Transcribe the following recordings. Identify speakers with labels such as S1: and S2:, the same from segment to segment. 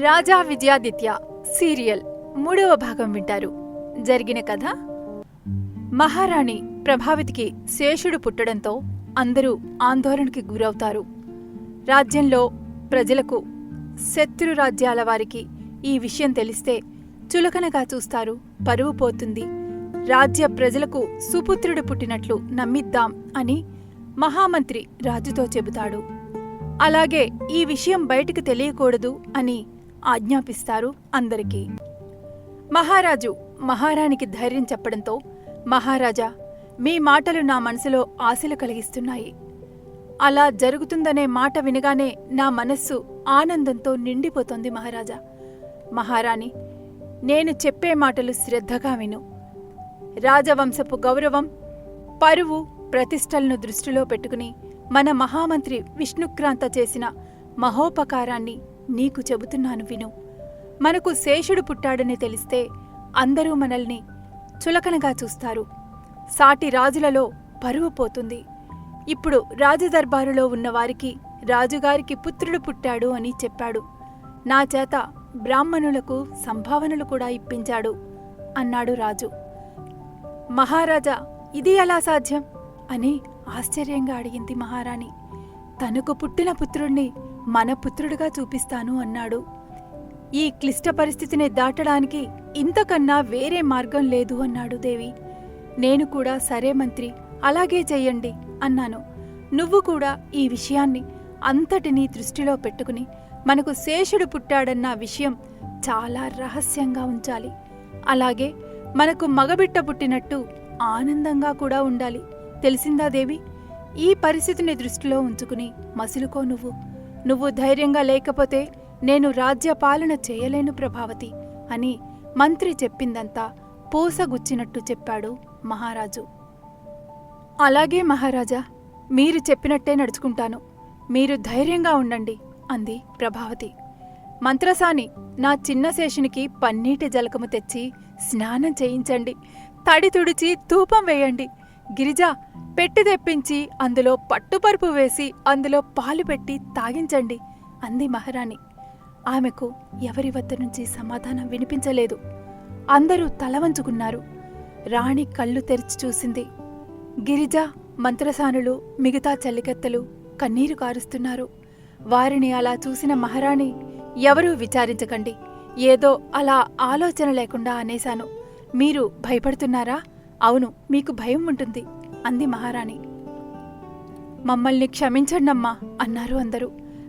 S1: రాజా Vijayaditya serial మూడవ భాగం వింటారు. జరిగిన కథ? మహారాణి ప్రభావితికి శేషుడు పుట్టడంతో అందరూ ఆందోళనకి గురవుతారు. రాజ్యంలో ప్రజలకు శత్రు రాజ్యాల వారికి ఈ విషయం తెలిస్తే చులకనగా చూస్తారు. పరువు పోతుంది. రాజ్య ప్రజలకు సుపుత్రుడు పుట్టినట్లు నమ్మిద్దాం అని మహామంత్రి రాజుతో చెబుతాడు. అలాగే ఈ విషయం బయటికి తెలియకూడదు అని ఆజ్ఞాపిస్తారు అందరికీ. మహారాజు మహారాణికి ధైర్యం చెప్పడంతో మహారాజా మీ మాటలు నా మనసులో ఆశలు కలిగిస్తున్నాయి. అలా జరుగుతుందనే మాట వినగానే నా మనస్సు ఆనందంతో నిండిపోతోంది మహారాజా. మహారాణి నేను చెప్పే మాటలు శ్రద్ధగా విను. రాజవంశపు గౌరవం పరువు ప్రతిష్టలను దృష్టిలో పెట్టుకుని మన మహామంత్రి విష్ణుక్రాంత చేసిన మహోపకారాన్ని నీకు చెబుతున్నాను విను. మనకు శేషుడు పుట్టాడని తెలిస్తే అందరూ మనల్ని చులకనగా చూస్తారు. సాటి రాజులలో పరువు పోతుంది. ఇప్పుడు రాజదర్బారులో ఉన్నవారికి రాజుగారికి పుత్రుడు పుట్టాడు అని చెప్పాడు. నా చేత బ్రాహ్మణులకు సంభావనలు కూడా ఇప్పించాడు అన్నాడు రాజు. మహారాజా ఇది ఎలా సాధ్యం? అని ఆశ్చర్యంగా అడిగింది మహారాణి. తనకు పుట్టిన పుత్రుణ్ణి మన పుత్రుడిగా చూపిస్తాను అన్నాడు. ఈ క్లిష్ట పరిస్థితిని దాటడానికి ఇంతకన్నా వేరే మార్గం లేదు అన్నాడు దేవి. నేను కూడా సరే మంత్రి అలాగే చెయ్యండి అన్నాను. నువ్వు కూడా ఈ విషయాన్ని అంతటినీ దృష్టిలో పెట్టుకుని మనకు శేషుడు పుట్టాడన్న విషయం చాలా రహస్యంగా ఉంచాలి. అలాగే మనకు మగబిట్ట పుట్టినట్టు ఆనందంగా కూడా ఉండాలి. తెలిసిందా దేవి? ఈ పరిస్థితిని దృష్టిలో ఉంచుకుని మసులుకో నువ్వు. నువ్వు ధైర్యంగా లేకపోతే నేను రాజ్య పాలన చేయలేను ప్రభావతి అని మంత్రి చెప్పిందంతా పూసగుచ్చినట్టు చెప్పాడు మహారాజు. అలాగే మహారాజా మీరు చెప్పినట్టే నడుచుకుంటాను. మీరు ధైర్యంగా ఉండండి అంది ప్రభావతి. మంత్రసాని నా చిన్న శేషునికి పన్నీటి జలకము తెచ్చి స్నానం చేయించండి. తడి తుడిచి ధూపం వేయండి. గిరిజ పెట్టి తెప్పించి అందులో పట్టుపరుపు వేసి అందులో పాలు పెట్టి తాగించండి అంది మహారాణి. ఆమెకు ఎవరి వద్ద నుంచి సమాధానం వినిపించలేదు. అందరూ తలవంచుకున్నారు. రాణి కళ్ళు తెరిచి చూసింది. గిరిజ మంత్రసానులు మిగతా చల్లికత్తెలు కన్నీరు కారుస్తున్నారు. వారిని అలా చూసిన మహారాణి ఎవరూ విచారించకండి. ఏదో అలా ఆలోచన లేకుండా అనేశాను. మీరు భయపడుతున్నారా? అవును మీకు భయం ఉంటుంది అంది మహారాణి. మమ్మల్ని క్షమించండమ్మా అన్నారు అందరూ.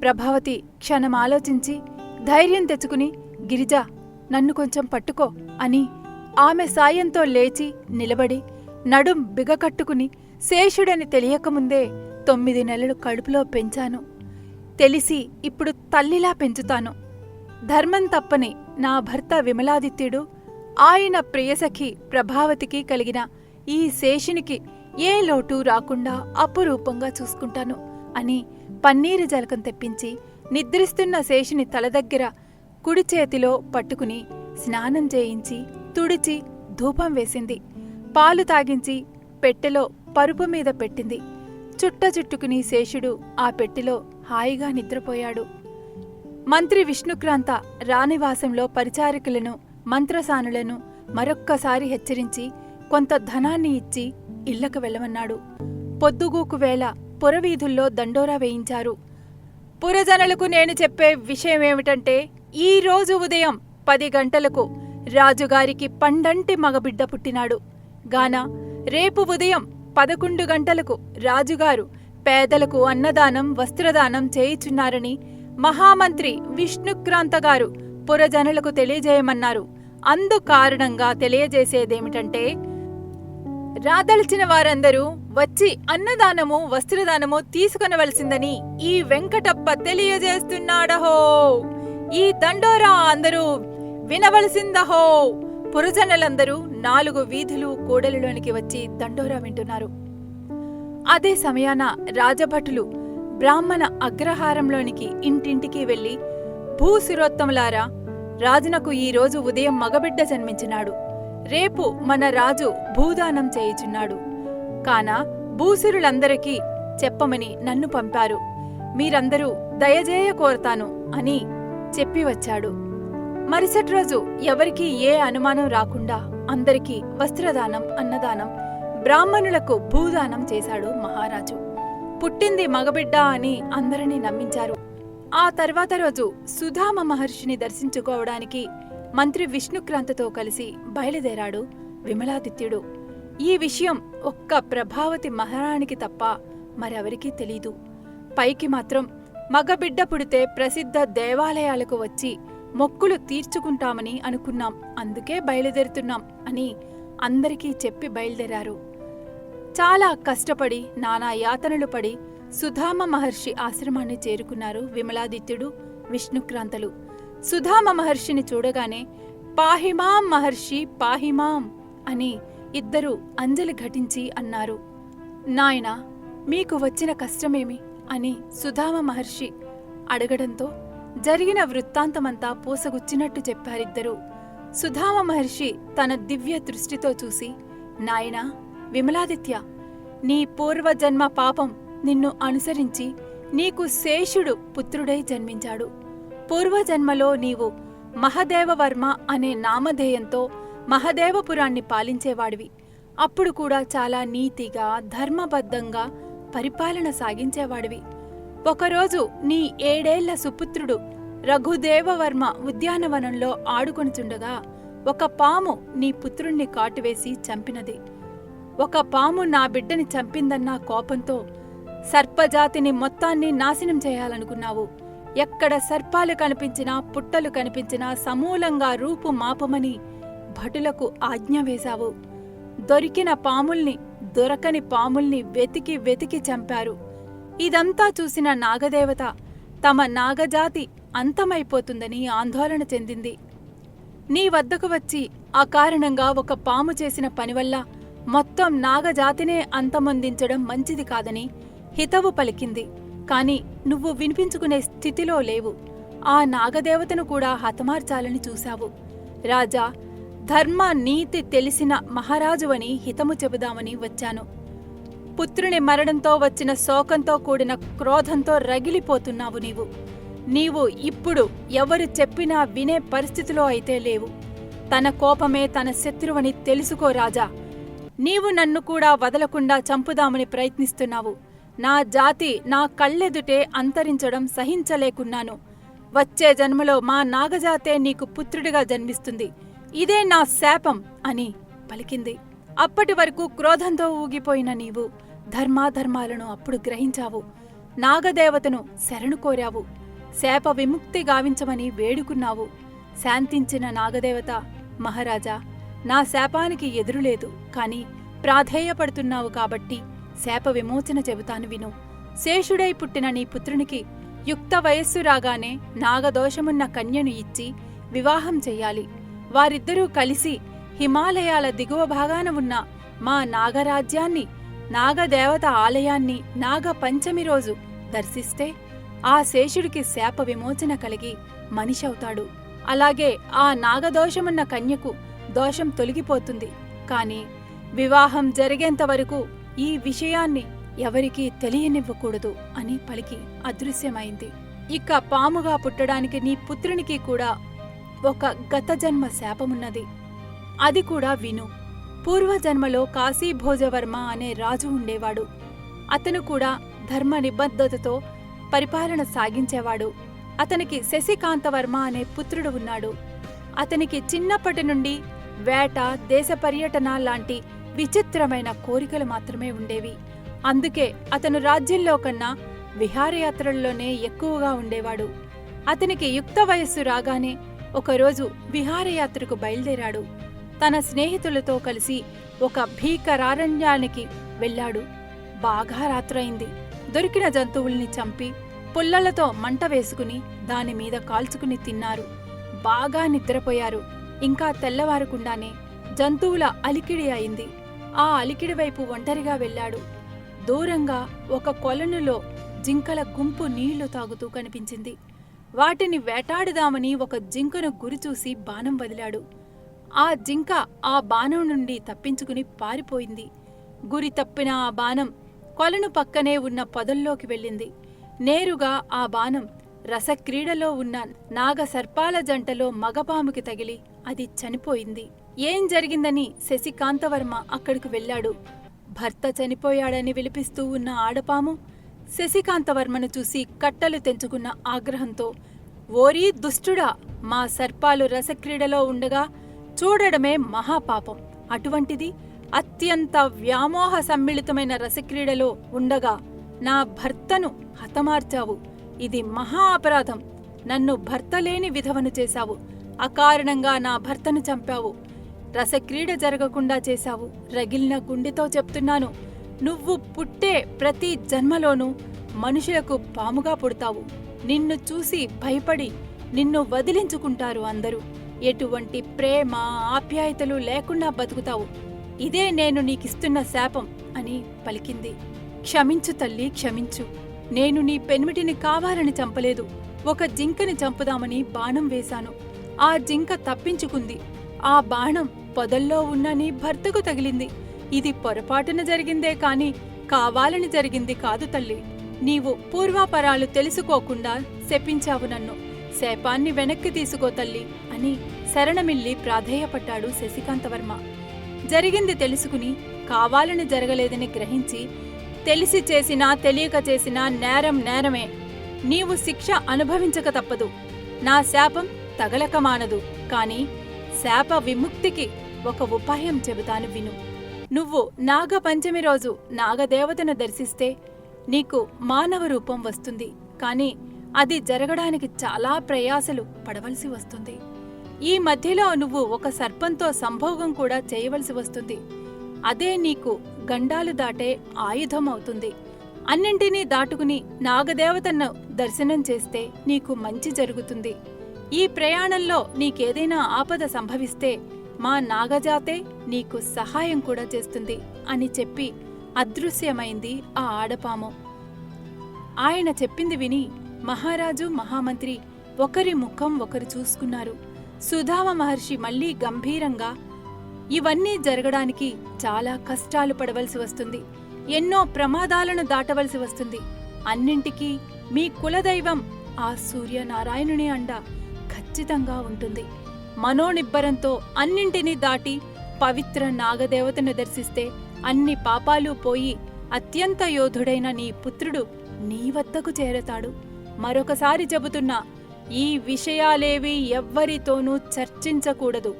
S1: ప్రభావతి క్షణం ఆలోచించి ధైర్యం తెచ్చుకుని గిరిజ నన్ను కొంచెం పట్టుకో అని ఆమె సాయంతో లేచి నిలబడి నడుం బిగకట్టుకుని శేషుడని తెలియకముందే తొమ్మిది నెలలు కడుపులో పెంచాను. తెలిసి ఇప్పుడు తల్లిలా పెంచుతాను. ధర్మం తప్పని నా భర్త విమలాదిత్యుడు ఆయన ప్రియసఖి ప్రభావతికి కలిగిన ఈ శేషునికి ఏ లోటు రాకుండా అపురూపంగా చూసుకుంటాను అని పన్నీరు జలకం తెప్పించి నిద్రిస్తున్న శేషుని తల దగ్గర కుడి చేతిలో పట్టుకుని స్నానం చేయించి తుడిచి ధూపం వేసింది. పాలు తాగించి పెట్టెలో పరుపు మీద పెట్టింది. చుట్ట చుట్టుకుని శేషుడు ఆ పెట్టెలో హాయిగా నిద్రపోయాడు. మంత్రి విష్ణుక్రాంత రాణివాసంలో పరిచారికులను మంత్రసానులను మరొక్కసారి హెచ్చరించి కొంత ధనాన్ని ఇచ్చి ఇళ్ళకు వెళ్ళమన్నాడు. పొద్దుగూకు వేళ పురవీధుల్లో దండోరా వేయించారు. పురజనులకు నేను చెప్పే విషయమేమిటంటే ఈ రోజు ఉదయం పది గంటలకు రాజుగారికి పండంటి మగబిడ్డ పుట్టినాడు. గాన రేపు ఉదయం పదకొండు గంటలకు రాజుగారు పేదలకు అన్నదానం వస్త్రదానం చేయుచున్నారని మహామంత్రి విష్ణుక్రాంతగారు పురజనులకు తెలియజేయమన్నారు. అందు కారణంగా తెలియజేసేదేమిటంటే రాదలిచిన వారందరూ వచ్చి అన్నదానము వస్త్రదానము తీసుకొనవలసిందని ఈ వెంకటప్ప తెలియజేస్తున్నాడహో. ఈ దండోరా అందరూ వినవలసిందహో. పురజనులందరూ నాలుగు వీధులు కూడలిలోనికి వచ్చి దండోరా వింటున్నారు. అదే సమయాన రాజభటులు బ్రాహ్మణ అగ్రహారంలోనికి ఇంటింటికి వెళ్ళి భూశిరోత్తములారా రాజునకు ఈ రోజు ఉదయం మగబిడ్డ జన్మించినాడు. రేపు మన రాజు భూదానం చేయుచున్నాడు. కాన భూసురులందరికీ చెప్పమని నన్ను పంపారు. మీరందరూ దయజేయ కోరతాను అని చెప్పి వచ్చాడు. మరుసటి రోజు ఎవరికీ ఏ అనుమానం రాకుండా అందరికీ వస్త్రదానం అన్నదానం బ్రాహ్మణులకు భూదానం చేశాడు మహారాజు. పుట్టింది మగబిడ్డ అని అందరినీ నమ్మించారు. ఆ తర్వాత రోజు సుధామ మహర్షిని దర్శించుకోవడానికి మంత్రి విష్ణుక్రాంతతో కలిసి బయలుదేరాడు విమలాదిత్యుడు. ఈ విషయం ఒక్క ప్రభావతి మహారాణికి తప్ప మరెవరికీ తెలీదు. పైకి మాత్రం మగబిడ్డ పుడితే ప్రసిద్ధ దేవాలయాలకు వచ్చి మొక్కులు తీర్చుకుంటామని అనుకున్నాం. అందుకే బయలుదేరుతున్నాం అని అందరికీ చెప్పి బయలుదేరారు. చాలా కష్టపడి నానా యాతనలు పడి సుధామ మహర్షి ఆశ్రమాన్ని చేరుకున్నారు విమలాదిత్యుడు విష్ణుక్రాంతలు. సుధామ మహర్షిని చూడగానే పాహిమాం మహర్షి పాహిమాం అని ఇద్దరూ అంజలి ఘటించి అన్నారు. నాయనా మీకు వచ్చిన కష్టమేమి? అని సుధామ మహర్షి అడగడంతో జరిగిన వృత్తాంతమంతా పూసగుచ్చినట్టు చెప్పారిద్దరూ. సుధామ మహర్షి తన దివ్య దృష్టితో చూసి నాయనా విమలాదిత్య నీ పూర్వజన్మ పాపం నిన్ను అనుసరించి నీకు శేషుడు పుత్రుడై జన్మించాడు. పూర్వజన్మలో నీవు మహదేవవర్మ అనే నామధేయంతో మహదేవపురాన్ని పాలించేవాడివి. అప్పుడు కూడా చాలా నీతిగా ధర్మబద్ధంగా పరిపాలన సాగించేవాడివి. ఒకరోజు నీ ఏడేళ్ళ సుపుత్రుడు రఘుదేవవర్మ ఉద్యానవనంలో ఆడుకొనిచుండగా ఒక పాము నీ పుత్రుణ్ణి కాటువేసి చంపినది. ఒక పాము నా బిడ్డని చంపిందన్న కోపంతో సర్పజాతిని మొత్తాన్ని నాశనం చేయాలనుకున్నావు. ఎక్కడ సర్పాలు కనిపించినా పుట్టలు కనిపించినా సమూలంగా రూపు మాపమని భటులకు ఆజ్ఞ వేశావు. దొరికిన పాముల్ని దొరకని పాముల్ని వెతికి వెతికి చంపారు. ఇదంతా చూసిన నాగదేవత తమ నాగజాతి అంతమైపోతుందని ఆందోళన చెందింది. నీ వద్దకు వచ్చి అకారణంగా ఒక పాము చేసిన పనివల్ల మొత్తం నాగజాతినే అంతమొందించడం మంచిది కాదని హితవు పలికింది. కాని నువ్వు వినిపించుకునే స్థితిలో లేవు. ఆ నాగదేవతను కూడా హతమార్చాలని చూశావు. రాజా ధర్మ నీతి తెలిసిన మహారాజువని హితము చెబుదామని వచ్చాను. పుత్రుని మరణంతో వచ్చిన శోకంతో కూడిన క్రోధంతో రగిలిపోతున్నావు నీవు. నీవు ఇప్పుడు ఎవరు చెప్పినా వినే పరిస్థితిలో అయితే లేవు. తన కోపమే తన శత్రువని తెలుసుకో రాజా. నీవు నన్ను కూడా వదలకుండా చంపుదామని ప్రయత్నిస్తున్నావు. నా జాతి నా కళ్ళెదుటే అంతరించడం సహించలేకున్నాను. వచ్చే జన్మలో మా నాగజాతే నీకు పుత్రుడిగా జన్మిస్తుంది. ఇదే నా శాపం అని పలికింది. అప్పటి వరకు క్రోధంతో ఊగిపోయిన నీవు ధర్మాధర్మాలను అప్పుడు గ్రహించావు. నాగదేవతను శరణు కోరావు. శాప విముక్తి గావించమని వేడుకున్నావు. శాంతించిన నాగదేవత మహారాజా నా శాపానికి ఎదురులేదు. కాని ప్రాధేయపడుతున్నావు కాబట్టి శాప విమోచన చెబుతాను విను. శేషుడై పుట్టిన నీ పుత్రునికి యుక్త వయస్సు రాగానే నాగదోషమున్న కన్యను ఇచ్చి వివాహం చెయ్యాలి వారిద్దరూ కలిసి హిమాలయాల దిగువ భాగాన ఉన్న మా నాగరాజ్యాన్ని నాగదేవత ఆలయాన్ని నాగ పంచమి రోజు దర్శిస్తే ఆ శేషుడికి శాప విమోచన కలిగి మనిషవుతాడు. అలాగే ఆ నాగదోషమున్న కన్యకు దోషం తొలగిపోతుంది. కాని వివాహం జరిగేంత వరకు ఈ విషయాన్ని ఎవరికీ తెలియనివ్వకూడదు అని పలికి అదృశ్యమైంది. ఇక పాముగా పుట్టడానికి నీ పుత్రునికి కూడా ఒక గత జన్మ శాపమున్నది. అది కూడా విను. పూర్వజన్మలో కాశీభోజవర్మ అనే రాజు ఉండేవాడు. అతను కూడా ధర్మ నిబద్ధతతో పరిపాలన సాగించేవాడు. అతనికి శశికాంతవర్మ అనే పుత్రుడు ఉన్నాడు. అతనికి చిన్నప్పటి నుండి వేట దేశ పర్యటన లాంటి విచిత్రమైన కోరికలు మాత్రమే ఉండేవి. అందుకే అతను రాజ్యంలో కన్నా విహారయాత్రల్లోనే ఎక్కువగా ఉండేవాడు. అతనికి యుక్త వయస్సు రాగానే ఒకరోజు విహారయాత్రకు బయలుదేరాడు. తన స్నేహితులతో కలిసి ఒక భీకరారణ్యానికి వెళ్ళాడు. బాగా రాత్రైంది దొరికిన జంతువుల్ని చంపి పుల్లలతో మంట వేసుకుని దానిమీద కాల్చుకుని తిన్నారు. బాగా నిద్రపోయారు. ఇంకా తెల్లవారకుండానే జంతువుల అలికిడి అయింది. ఆ అలికిడి వైపు ఒంటరిగా వెళ్ళాడు. దూరంగా ఒక కొలనులో జింకల గుంపు నీళ్ళు తాగుతూ కనిపించింది. వాటిని వేటాడుదామని ఒక జింకను గురిచూసి బాణం వదిలాడు. ఆ జింక ఆ బాణం నుండి తప్పించుకుని పారిపోయింది. గురి తప్పిన ఆ బాణం కొలను పక్కనే ఉన్న పొదల్లోకి వెళ్ళింది. నేరుగా ఆ బాణం రసక్రీడలో ఉన్న నాగసర్పాల జంటలో మగపాముకి తగిలి అది చనిపోయింది. ఏం జరిగిందని శశికాంతవర్మ అక్కడికి వెళ్ళాడు. భర్త చనిపోయాడని విలిపిస్తూ ఉన్న ఆడపాము శశికాంతవర్మను చూసి కట్టలు తెంచుకున్న ఆగ్రహంతో ఓరీ దుష్టుడా మా సర్పాలు రసక్రీడలో ఉండగా చూడడమే మహాపాపం. అటువంటిది అత్యంత వ్యామోహ సమ్మిళితమైన రసక్రీడలో ఉండగా నా భర్తను హతమార్చావు. ఇది మహా అపరాధం. నన్ను భర్త లేని విధవను చేశావు. అకారణంగా నా భర్తను చంపావు. రసక్రీడ జరగకుండా చేశావు. రగిలిన గుండెతో చెప్తున్నాను. నువ్వు పుట్టే ప్రతి జన్మలోనూ మనుషులకు పాముగా పుడతావు. నిన్ను చూసి భయపడి నిన్ను వదిలించుకుంటారు అందరూ. ఎటువంటి ప్రేమ ఆప్యాయతలు లేకుండా బతుకుతావు. ఇదే నేను నీకిస్తున్న శాపం అని పలికింది. క్షమించు తల్లి క్షమించు. నేను నీ పెనిమిటిని కావాలని చంపలేదు. ఒక జింకని చంపుదామని బాణం వేశాను. ఆ జింక తప్పించుకుంది. ఆ బాణం పొదల్లో ఉన్నని భర్తకు తగిలింది. ఇది పొరపాటున జరిగిందే కాని కావాలని జరిగింది కాదు తల్లి. నీవు పూర్వాపరాలు తెలుసుకోకుండా శపించావు నన్ను. శాపాన్ని వెనక్కి తీసుకో తల్లి అని శరణమిల్లి ప్రాధేయపడ్డాడు శశికాంతవర్మ. జరిగింది తెలుసుకుని కావాలని జరగలేదని గ్రహించి తెలిసి చేసినా తెలియక చేసినా నేరం నేరమే. నీవు శిక్ష అనుభవించక తప్పదు. నా శాపం తగలక మానదు. కాని శాప విముక్తికి ఒక ఉపాయం చెబుతాను విను. నువ్వు నాగ పంచమి రోజు నాగదేవతను దర్శిస్తే నీకు మానవ రూపం వస్తుంది. కానీ అది జరగడానికి చాలా ప్రయాసలు పడవలసి వస్తుంది. ఈ మధ్యలో నువ్వు ఒక సర్పంతో సంభోగం కూడా చేయవలసి వస్తుంది. అదే నీకు గండాలు దాటే ఆయుధం అవుతుంది. అన్నింటినీ దాటుకుని నాగదేవతను దర్శనం చేస్తే నీకు మంచి జరుగుతుంది. ఈ ప్రయాణంలో నీకేదైనా ఆపద సంభవిస్తే మా నాగజాతే నీకు సహాయం కూడా చేస్తుంది అని చెప్పి అదృశ్యమైంది ఆ ఆడపాము. ఆయన చెప్పింది విని మహారాజు మహామంత్రి ఒకరి ముఖం ఒకరు చూసుకున్నారు. సుధామ మహర్షి మళ్ళీ గంభీరంగా ఇవన్నీ జరగడానికి చాలా కష్టాలు పడవలసి వస్తుంది. ఎన్నో ప్రమాదాలను దాటవలసి వస్తుంది. అన్నింటికీ మీ కులదైవం ఆ సూర్యనారాయణుని అండా ఖచ్చితంగా ఉంటుంది. మనోనిబ్బరంతో అన్నింటినీ దాటి పవిత్ర నాగదేవతను దర్శిస్తే అన్ని పాపాలు పోయి అత్యంత యోధుడైన నీ పుత్రుడు నీ వద్దకు చేరతాడు. మరొకసారి చెబుతున్నా ఈ విషయాలేవి ఎవ్వరితోనూ చర్చించకూడదు.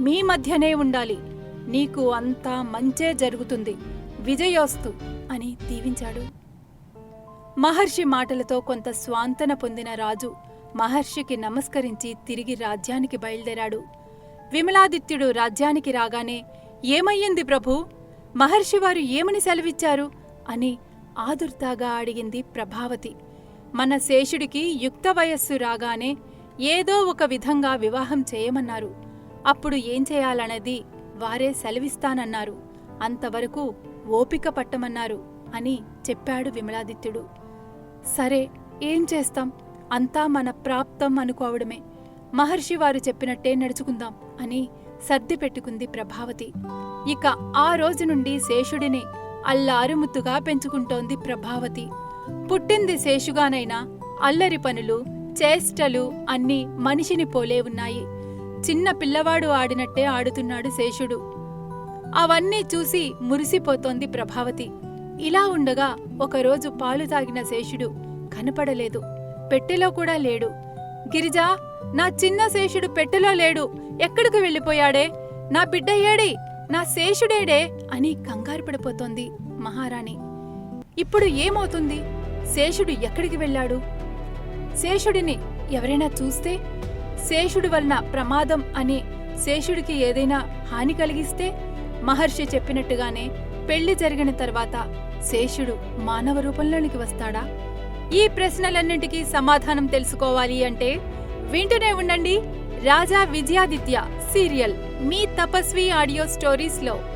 S1: మీ మధ్యనే ఉండాలి. నీకు అంతా మంచే జరుగుతుంది. విజయోస్తు అని దీవించాడు. మహర్షి మాటలతో కొంత స్వాంతన పొందిన రాజు మహర్షికి నమస్కరించి తిరిగి రాజ్యానికి బయలుదేరాడు. విమలాదిత్యుడు రాజ్యానికి రాగానే ఏమయ్యింది ప్రభూ? మహర్షివారు ఏమని సెలవిచ్చారు? అని ఆదుర్తాగా అడిగింది ప్రభావతి. మన శేషుడికి యుక్త వయస్సు రాగానే ఏదో ఒక విధంగా వివాహం చేయమన్నారు. అప్పుడు ఏం చేయాలన్నది వారే సెలవిస్తానన్నారు. అంతవరకు ఓపిక పట్టమన్నారు అని చెప్పాడు విమలాదిత్యుడు. సరే ఏం చేస్తాం? అంతా మన ప్రాప్తం అనుకోవడమే. మహర్షి వారు చెప్పినట్టే నడుచుకుందాం అని సర్ది పెట్టుకుంది ప్రభావతి. ఇక ఆ రోజు నుండి శేషుడిని అల్లారుముత్తుగా పెంచుకుంటోంది ప్రభావతి. పుట్టింది శేషుగానైనా అల్లరి పనులు చేష్టలు అన్నీ మనిషిని పోలే ఉన్నాయి. చిన్న పిల్లవాడు ఆడినట్టే ఆడుతున్నాడు శేషుడు. అవన్నీ చూసి మురిసిపోతోంది ప్రభావతి. ఇలా ఉండగా ఒకరోజు పాలు తాగిన శేషుడు కనపడలేదు. పెట్టెలో కూడా లేడు. గిరిజా నా చిన్న శేషుడు పెట్టెలో లేడు. ఎక్కడికి వెళ్ళిపోయాడే? నా బిడ్డ నా శేషుడేడే అని కంగారు పడిపోతోంది మహారాణి. ఇప్పుడు ఏమవుతుంది? శేషుడు ఎక్కడికి వెళ్ళాడు? శేషుడిని ఎవరైనా చూస్తే? శేషుడి వలన ప్రమాదం అని శేషుడికి ఏదైనా హాని కలిగిస్తే? మహర్షి చెప్పినట్టుగానే పెళ్ళి జరిగిన తర్వాత శేషుడు మానవ రూపంలోనికి వస్తాడా? ఈ ప్రశ్నలన్నింటికీ సమాధానం తెలుసుకోవాలి అంటే వింటూనే ఉండండి రాజా విజయాదిత్య సీరియల్ మీ తపస్వి ఆడియో స్టోరీస్లో.